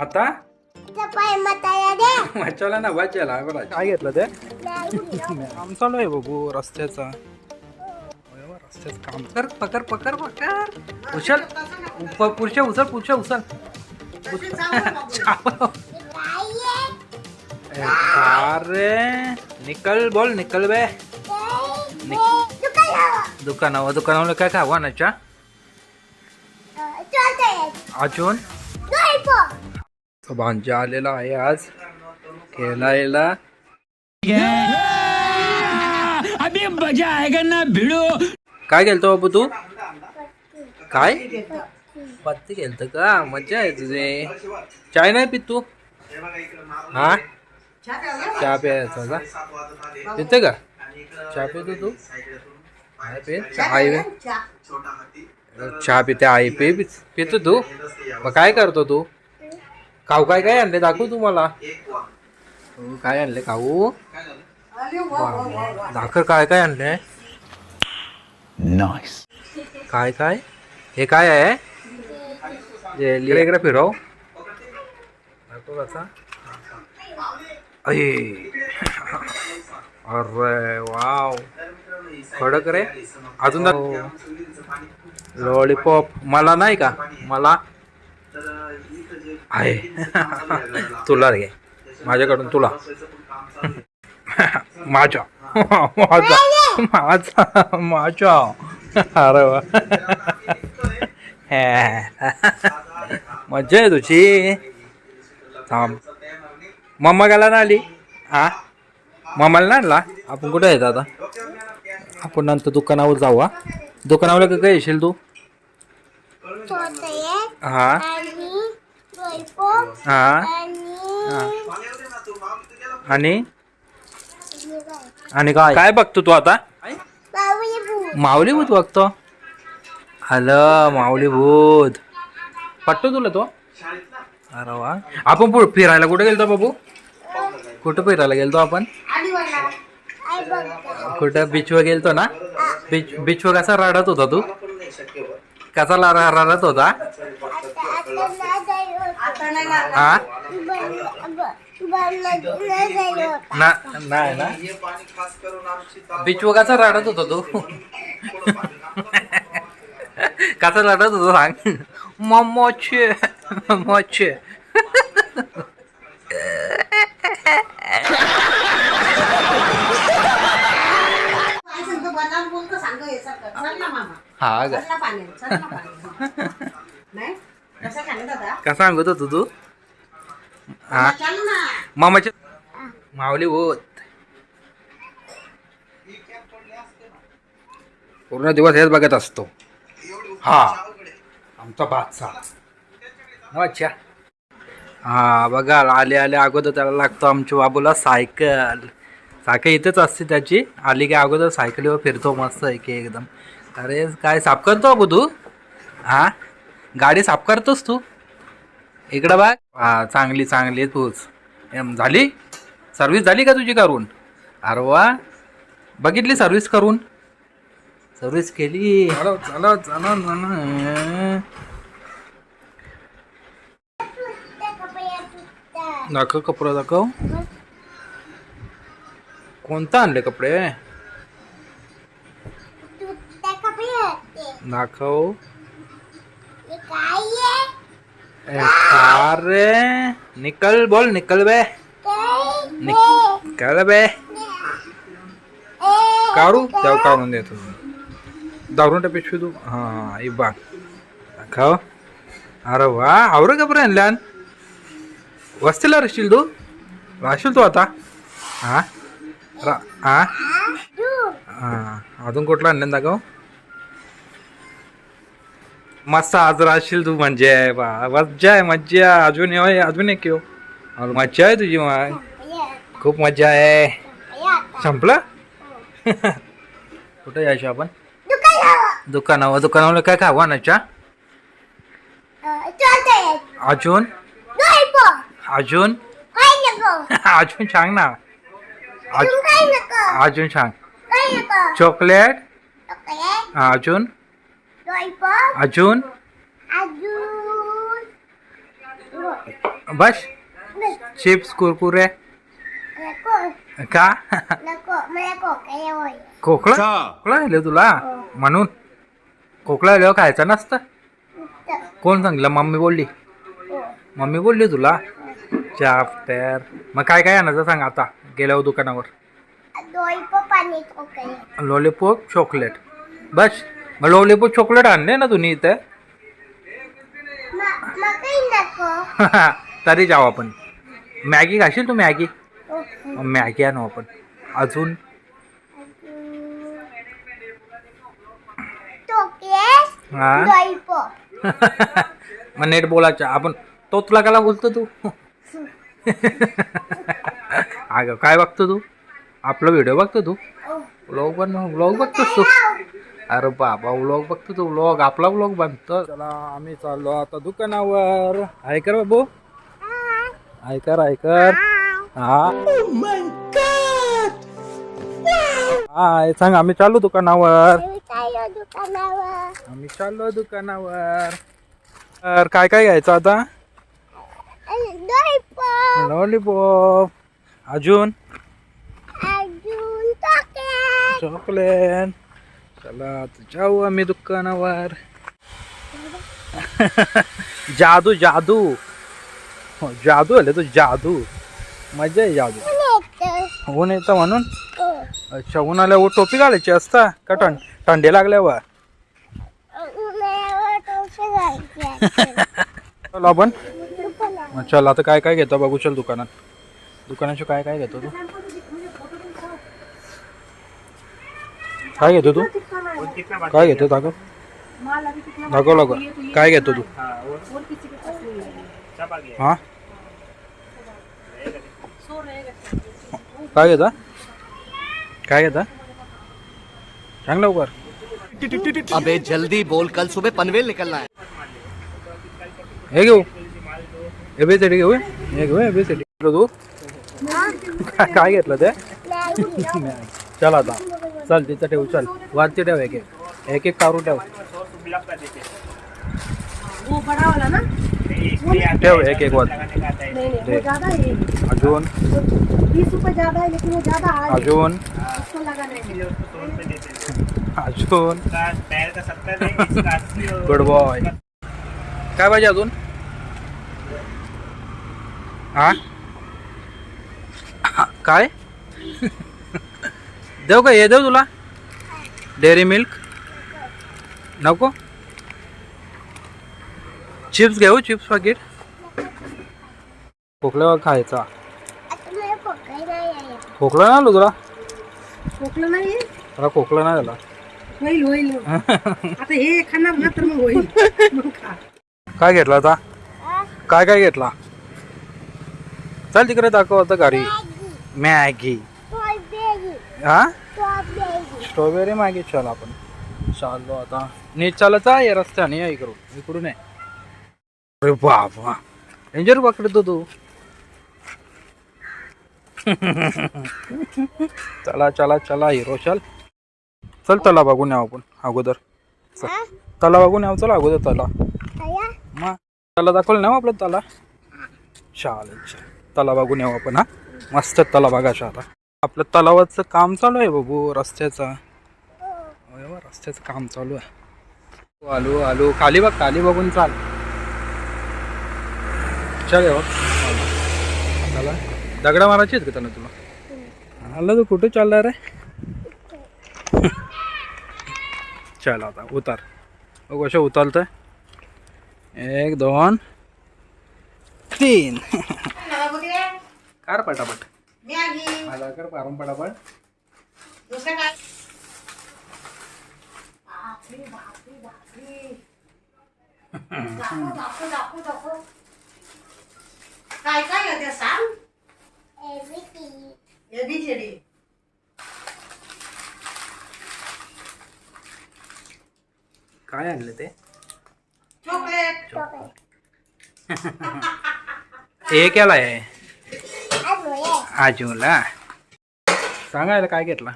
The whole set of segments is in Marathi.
आता? मच्छाला ना वाचायला बरं काय घेतलं ते? काम चालू आहे बघू रस्त्याचा. काम. कर पकर पकर पकर उचल. पुढच्या उचल पुढच्या उचल. अरे निकल बोल निकल बे. दुकानावर दुकानावर काय खावा नाच्या अजून? भांजा आलेला आहे आज खेळायला. अभी मजा आएगा ना भिड़ो. काय खेळतो बाबू तू? काय? पत्ती खेळतो का? मजा आहे तुझे. चाय नाही पित तू? हा? चहा प्यायचा का? पिते का? चहा पितो तू? काय पे चहा आहे चहा पिते आहे पे पितो तू. मग काय करतो तू? खाऊ काय काय आणले? दाखवू तू मला हो, काय आणले? खाऊ. दाखव काय काय आणले? नाइस काय काय? हे काय आहे? जे इकडे इकडे फिरव. दाखव कसा अये. अरे वाव. खडक रे. अजून लॉलीपॉप. मला नाही का? मला आहे. तुला घे माझ्याकडून तुला. माझ्या. माझा. माझा. माझ्या. अरे वा. मज्जा आहे तुझी. थांब. मम्मा गेला ना आली? हा? मम्माला ना आणला? आपण कुठे येतो आता? आपण नंतर दुकानावर जाऊ हा. दुकानावर का काय येशील तू? हा. हा. आणि आणि? काय? काय बघतो तू आता? माऊली भूत. बघतो. हॅलो माऊली भूत. पटतो तुला तो? अरे वा. आपण पुढे फिरायला कुठे गेलतो बाबू? कुठं फिरायला गेलतो आपण? कुठं बीचवर गेलतो ना? बीच बीचवर कसा रडत होता तू? कसा रडत होता? हा? ना नाही ना? बीचवर कसा रडत होता तू? कसा रडत होता सांग? मम्मोचे मम्मोचे हा. ग. कसा सांगत होतो तू? हा. मामाच्या माऊली होत. पूर्ण दिवस हेच बघत असतो. हा. आमचा बादशाह. अच्छा हा बघा आले आले अगोदर त्याला लागतो आमच्या बाबूला सायकल. सायकल इथेच असते त्याची. आली की अगोदर सायकलीवर फिरतो मस्त आहे की एकदम. अरे काय साफ करतो बाबू तू हा? गाडी साफ करतोस तू? इकडं बघ. हा चांगली चांगली तूच. एम झाली? सर्विस झाली का तुझी करून? अरे वा. बघितली सर्विस करून? सर्विस केली. चला चला चला चला. दाखव कपडा दाखव. कोणता आणले कपडे? दाखव. ए, अरे निकल बोल निकल बे. निकल बे. काढू? तेव्हा काढून देतो दारून पिशवी तू. हा ही बाग. दाखव. अरे वा आवर कपडे आणल्यान. वस्तीला राहशील तू? राहशील तू आता? हा? हा अजून कुठला आणल्यान दाखव मस्त आज राहशील तू म्हणजे बा मज्जा आहे मज्जा अजून ये अजून एक येऊ मज्जा आहे तुझी मग खूप मज्जा आहे संपलं कुठं यायचं आपण दुकानावर दुकानावर काय खावा नाच्या अजून अजून अजून सांग ना अज- अजून सांग. चॉकलेट? अजून? अजून? बस. चिप्स कुरकुरे. का? खोकला खोकला? आले तुला? म्हणून. खोकला आल्यावर खायचं नसतं. कोण सांगितलं? मम्मी बोलली. मम्मी बोलली तुला. चाफ्टर मग काय काय आणायचं सांग आता. गेल्यावर दुकानावर. Lollipop chocolate. बस मग लॉलीपॉप चॉकलेट आणले ना तुम्ही इथं? तरी जाऊ आपण. मॅगी खाशील तू मॅगी. मग आणू आपण. अजून? हा? मग नेट बोलायचं. आपण तो तुला काला बोलतो तू? अगं काय बघतो तू? आपला व्हिडिओ बघतो तू? व्लॉग बन व्लॉग बघतोस तू? अरे बाबा व्लॉग बघतो तू व्लॉग आपला व्लॉग बनतो. चला आम्ही चाललो आता दुकानावर. ऐकर बाबू. ऐकर ऐकर हा. सांग आम्ही चाललो दुकानावर. आम्ही चाललो दुकानावर. तर काय काय घ्यायचं आता? लॉलीपॉप अजून? Chocolate chocolate. चला जाऊ आम्ही दुकानावर. जादू जादू. हो, जादू आले तो जादू. मजा आहे जादू. ऊन येतं म्हणून? अच्छा ऊन आल्यावर टोपी घालायची असता? का थंड थंडी लागल्यावर? चल आपण. चल आता काय काय घेतो बघू चल दुकानात. दुकानाचे काय काय घेतो तू? काय घेतो तू? काय घेतो दाखव दाखव लवकर. काय घेतो तू? हा? काय घेता? काय घेता? सांग लवकर. अबे जल्दी बोल. कल सुबह पनवेल निकलना है। हे घेऊ. एबीसीडी घेऊ हे. घेऊ एबीसीडी तू. काय काय घेतलं ते? चल आता. चल तिथं ठेवू चल. वरती ठेव एक एक. एक एक काढून ठेव. ठेव एक एक वर. अजून. अजून. अजून. गुड बॉय काय पाहिजे अजून? हा? काय? देऊ का? हे देऊ तुला? Dairy milk? नको? चिप्स घेऊ चिप्स पाकिट? खोकल्यावर खायचा? खोकला नाही आलो तुला खोकलं नाही? खोकला नाही झाला होईल होईल. आता हे खाणार ना तर मग होईल. मग खा. काय घेतला आता? काय काय घेतला? चल तिकडे दाखव आता घरी मॅगी स्ट्रॉबेरी हा? स्ट्रॉबेरी मॅगी चल आपण. चाललो आता. नीट चालत आहे रस्त्याने या इकडून. इकडून आहे अरे बाबा. डेंजर पकडतो तू. चला चला चला हिरो चल. चल तला बघून यावं आपण अगोदर. चल. तला बघून यावं चल अगोदर तला. मग तला दाखवलं ना आपलं तला? चालेल चालेल. तला बघून येऊ आपण हा? मस्त तलाव बघायचा आता. आपलं तलावाचं काम चालू आहे बाबू रस्त्याचं. रस्त्याचं काम चालू आहे. हो, आलो आलो. खाली बघ खाली बघून चाल. चल बघ. चला. दगडा मारायची आहेत का त्यांना तुला? आलं तू कुठे चाललं रे चल आता उतार. बघ कशा उतारतंय. एक दोन तीन. कार पटापट. माझा कर पारून पटापट. काय? काय आहे ते सांग? एबीसी एबीसीडी काय आणलं ते? चॉकलेट. हे केला आहे आजोळे आजूला. सांगायला काय घेतला?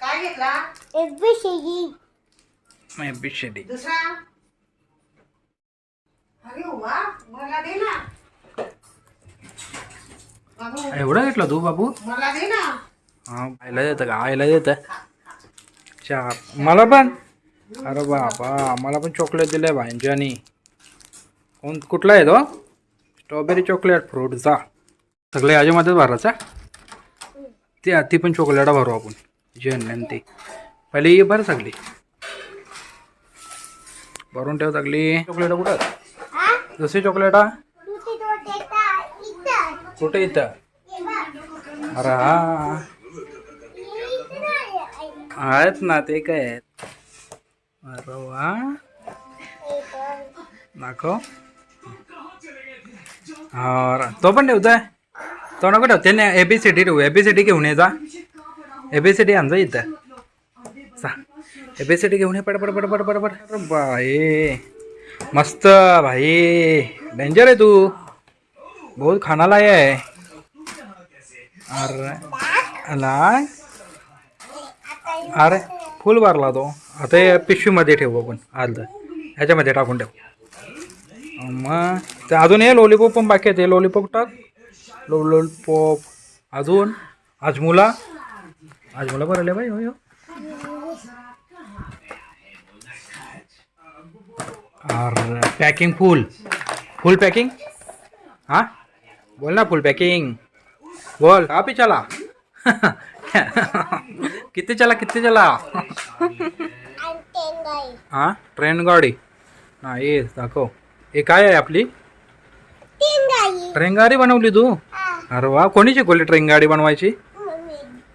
काय घेतला? एबीसी बिशेडी दुसरा? अरे वा मला दे ना. बाबू एवढं घेतलं तू बाबू? मला दे ना. हा आईला देतं का? आईला देतं. चार मला पण? अरे बाबा मला पण चॉकलेट दिलंय भांजानी कोण कुठला आहे तो? स्ट्रॉबेरी चॉकलेट फ्रूटचा सगळे याच्यामध्येच भरायचा ती ती पण चॉकलेट भरू आपण. जे आणलं ते. पहिले ये बरं सगळी. भरून ठेव सगळी. चॉकलेट कुठं दुसरी चॉकलेटा? कुठे इथं. अरे हा. आहेत ना ते काय आहेत? अरे वा. दाखव. हा तो पण ठेवतोय? तो नको ठेव. त्याने एबीसीडी ठेवू. एबीसीडी घेऊन ये जा. एबीसीडी आणजा इथं. चा एबीसीडी घेऊन ये. पड पड पड पड पड पड. भाई. मस्त भाई. डेंजर आहे तू. बहुत खानाला आहे. अरे. अला अरे फुल भरला तो. आता हे पिशवीमध्ये ठेवू आपण. अर्ध ह्याच्यामध्ये टाकून ठेव. मग ते अजून हे लॉलीपॉप पण बाकी आहे. ते लॉलीपॉप टाक. लो लॉलीपॉप अजून? आजमुला आजमुला बरं बाई हो हो. पॅकिंग फुल फुल पॅकिंग हां? बोल ना फुल पॅकिंग बोल. आप चला किती चला किती चला. हां? ट्रेन गाडी. नाही दाखव. हे काय आहे आपली? टेंगाई. ट्रेन गाडी बनवली तू हा, अरे वा कोणी शिकवली ट्रेन गाडी बनवायची.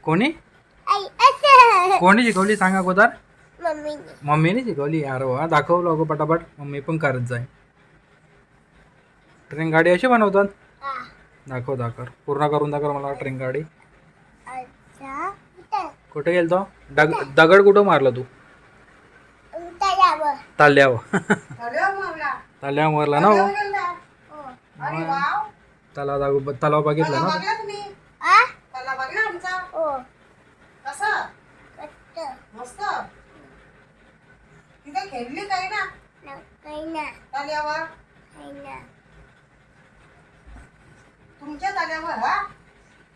कोणी. कोणी शिकवली सांगा अगोदर मम्मीने. शिकवली अरे वा दाखव लोक पटापट मम्मी पण करत जाईल ट्रेन गाडी अशी बनवतात हा, दाखव दाखव पूर्ण करून दाखव मला ट्रेन गाडी. कुठे गेलतो डग दगड कुठं मारला तू. ताल्यावर ताल्यावर मारला ना. हो. अरे वाव. तलाव तलाव बघितला त्याला ना? बघला तुम्ही? आ? त्याला बघला आमचा? हो. कसं? मस्त. मस्त. तिथे खेळली काही ना? काही ना, ताल्यावर काही ना. तुमच्या ताल्यावर हा?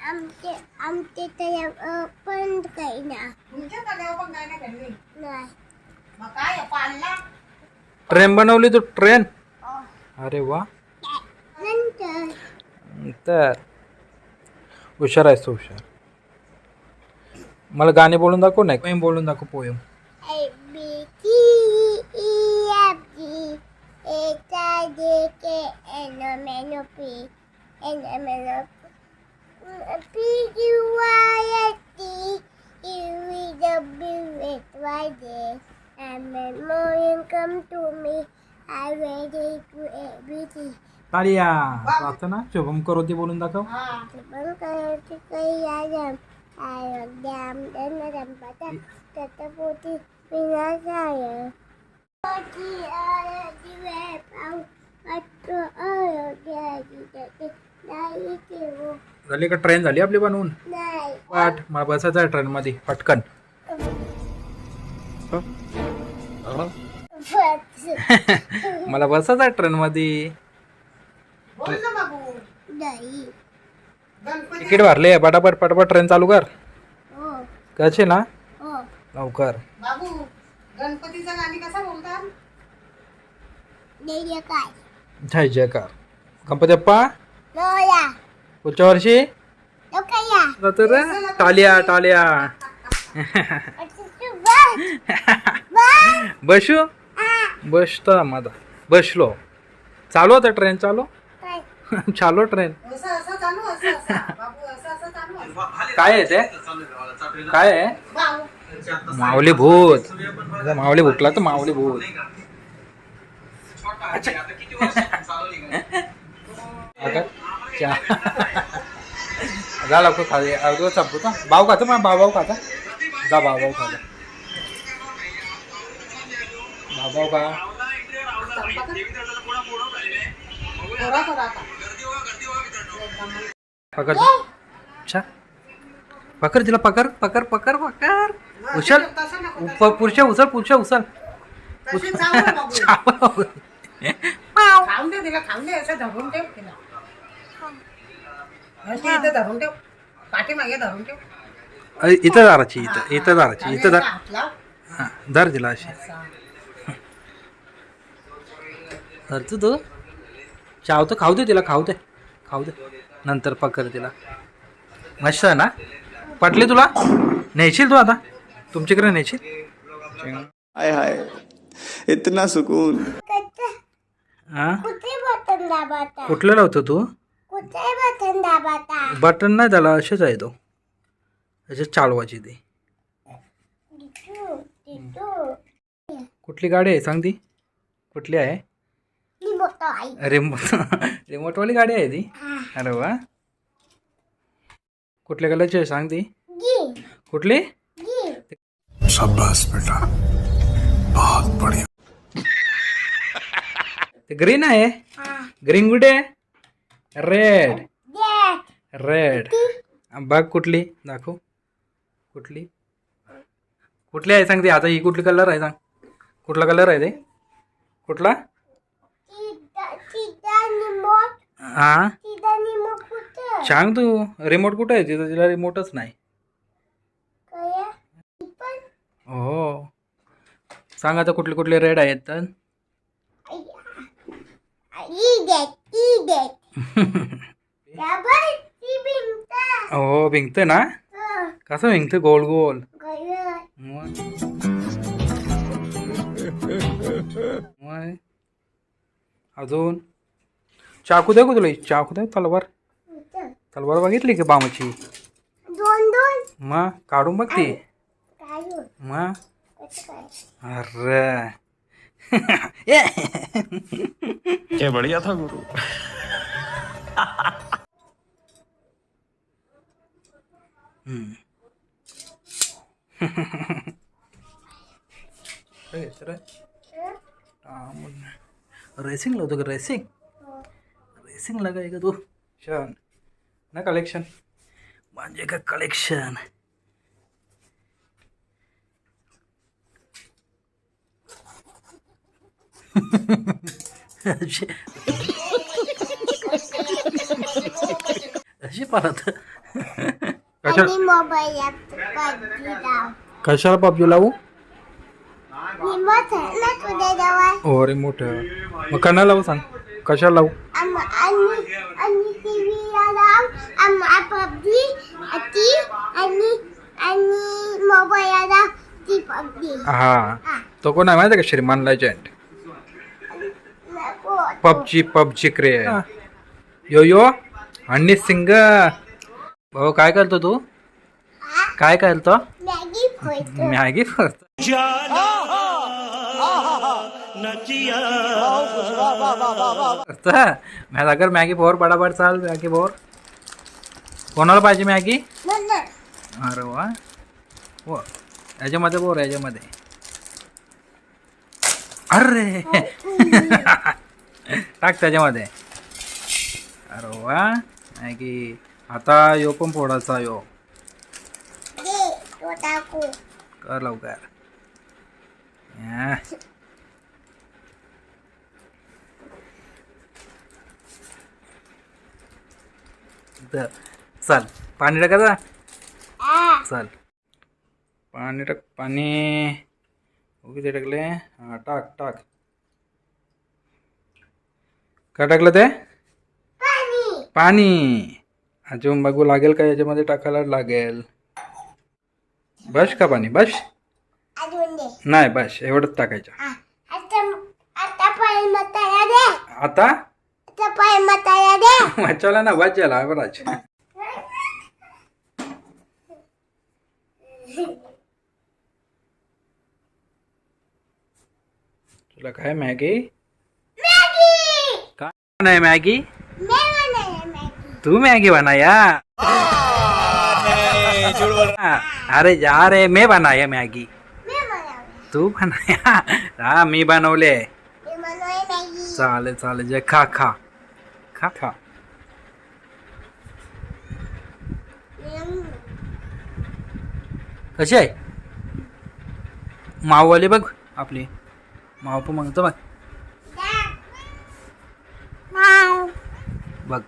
आमचे आमचे तळ्यावर पण काही ना. तुमच्या ताल्यावर पण काय ना खेळली? नाही. मग काय पाळला ट्रेन बनवली तू ट्रेन हो. अरे वा. तर हुशार आहेस तू हुशार मला गाणे बोलून दाखव नाही पोएम बोलून दाखव poem A B C E F G H I J K L M N O P N M N O P Q Y S T U V W X Y Z and when morning come to me I ready to everything तालिया वाचतं ना? शुभम करोती बोलून दाखव. हा. काही विनाशाय. पोती झाली का ट्रेन झाली आपली बनवून? नाही. पाठ मला बसायचं आहे ट्रेन मध्ये पटकन मला बसायचं आहे ट्रेन मध्ये. बोल ना बाबू. नाही. गणपती तिकीट भरले पटापट पटापट ट्रेन चालू कर. हो. कशी ना? हो. लवकर. बाबू गणपतीचं गाणी कसं बोलतात? नाही काय? जय जयकार. गणपती लोया. पुढच्या वर्षी? लोकया. जातो रे. Talia Talia. बस बसतो माझा बसलो. चालू होता ट्रेन चालू? चालू ट्रेन काय आहे ते? काय आहे? माऊली भूत. माऊली भूतला तर माऊली भूत. जा लवकर खाली. अर्ध संपू का भाऊ खाता मग भाऊ भाऊ खाता. जा भाऊ भाऊ खाता. भाऊ भाऊ का पकड अच्छा. पकड तिला पकड पकड पकड पकड. उचल. पुरुषा उचल पुरुषा उचल. इथे दाराची इथं इथं दाराची इथं दार. हा, धर तिला अशी. धरतो तू. चाव तर खाऊ दे तिला खाऊ दे. खाऊ दे. नंतर पकड तिला. मस्त आहे ना? पटली तुला? नेशील तू आता? तुमच्याकडे नेशील? हाय हाय. इतना सुकून. हा कुठे बटन दाबाता? कुठलं लावतो तू? बटन दाबाता? बटन नाही त्याला असेच आहे तो. असे चालवायची ती. कुठली गाडी आहे? सांग ती. कुठली आहे? रिमोट रिमोटवाली गाडी आहे ती? अरे वा. कुठल्या कलरची आहे सांग ती? कुठली? ते ग्रीन आहे? ग्रीन कुठे? आहे रेड रेड बघ कुठली. दाखव. कुठली? कुठली आहे? सांग ती. आता ही कुठली कलर आहे सांग. कुठला कलर आहे ते? कुठला? हा? सांग तू रिमोट कुठे आहे? तिथं तिला रिमोटच नाही. हो. सांग आता कुठले कुठले रेड आहेत तर. हो भिंगतं ना? कसं भिंगतं गोल गोल. मग? अजून? चाकू दे का तुला चाकू दे तलवार. तलवार बघितली की बामाची? दोन दोन. मग काढून बघ ती. काय मग अरे ये बढ़िया था गुरु. रेसिंग लावतो का रेसिंग रेसिंग लागाय का तू छान ना कलेक्शन म्हणजे का कलेक्शन अशी अशी परत कशा आणि मोबाईल पबजी लाव कशाला पबजी लावू निमोट ना तुझ्या जवळ हो रे मोठं मग कणा लावू सांग. कशाला लावू? हा. तो कोण आहे माहिती आहे का श्रीमान लेजंड पबजी पबजी क्रे यो यो. आणि सिंग. भाऊ काय करतो तू? काय करतो? मॅगी फोडतो. मॅगी करतो मैं अगर मॅगी बोर बडाबड चाल मॅगी बोर कोणाला पाहिजे मॅगी? अरे वा हो याच्यामध्ये बोर याच्यामध्ये अरे। टाक त्याच्यामध्ये अरे वा मॅगी। आता यो पण फोडायचा यो। कर लवकर। इथं. चल पाणी टाकायचा आ चल. पाणी टाक पाणी. किती टाकले. हां टाक टाक. काय टाकलं ते? पाणी. अजून बघू लागेल का याच्यामध्ये टाकायला लागेल. बस का पाणी? बस? नाही बस. एवढंच टाकायचं. आता? वाचायला ना वाचायला बराच तुला काय मॅगी? मॅगी. काय नाही मॅगी? मी बनाया मॅगी. तू मॅगी बनाया? अरे जा रे मैं बनाया मॅगी. मी बनाया तू बनाया? हा मी बनवले. मी बनवाय मॅगी. चालेल चालेल जे खा खा. ครับครับ कसे आहे माववाले बघ आपले. माव पण म्हणतो बघ. बघ.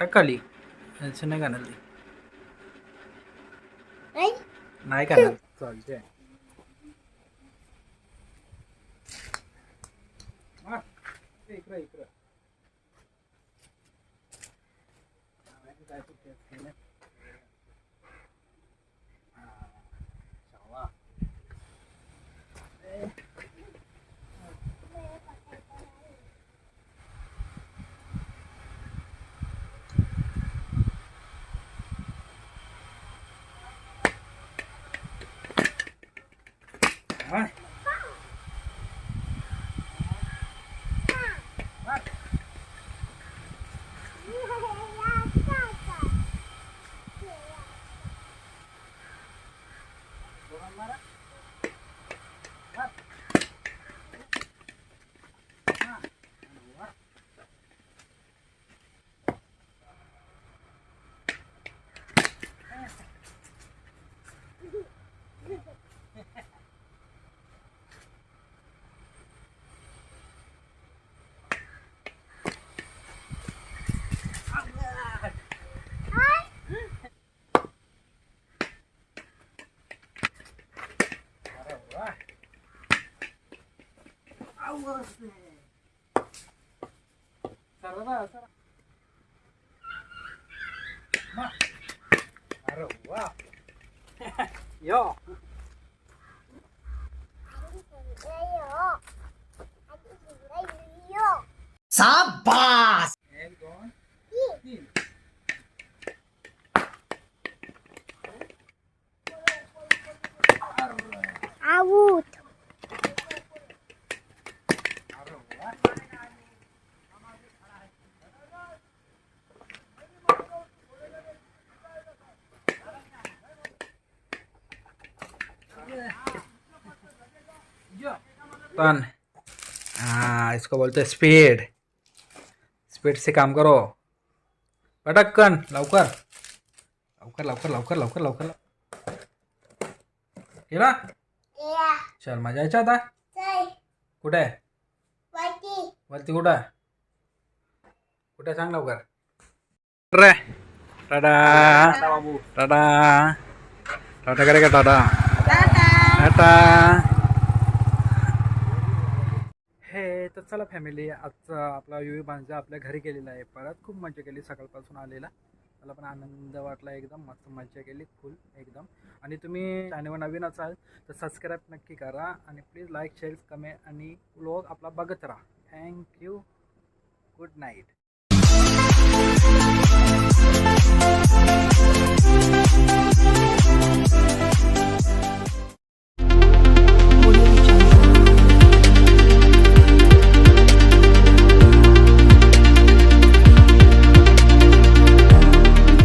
टाकाली नाही घालायला नाही. घालायला चालते 안 걸었네. 살아봐요, 살아. 마. 알아봐. 야. टन हाँ इसको बोलते स्पीड स्पीड से काम करो पटकन लवकर लवकर लवकर लवकर लवकर लवकर केला चल मजा यायच्या आता चल कुठे आहे वरती कुठं आहे कुठे सांग लवकर रे टाटा टाटा टाटा करे का टाटा टाटा हे तर चला फॅमिली आजचा आपला युवी बांजा आपल्या घरी गेलेला आहे. परत खूप मजा केली सकाळपासून आलेला. मला पण आनंद वाटला एकदम मस्त मजा केली फुल एकदम. आणि तुम्ही चॅनलवर नवीन असाल तर सबस्क्राईब नक्की करा आणि प्लीज लाईक शेअर कमेंट आणि व्लॉग आपला बघत राहा. Thank you good night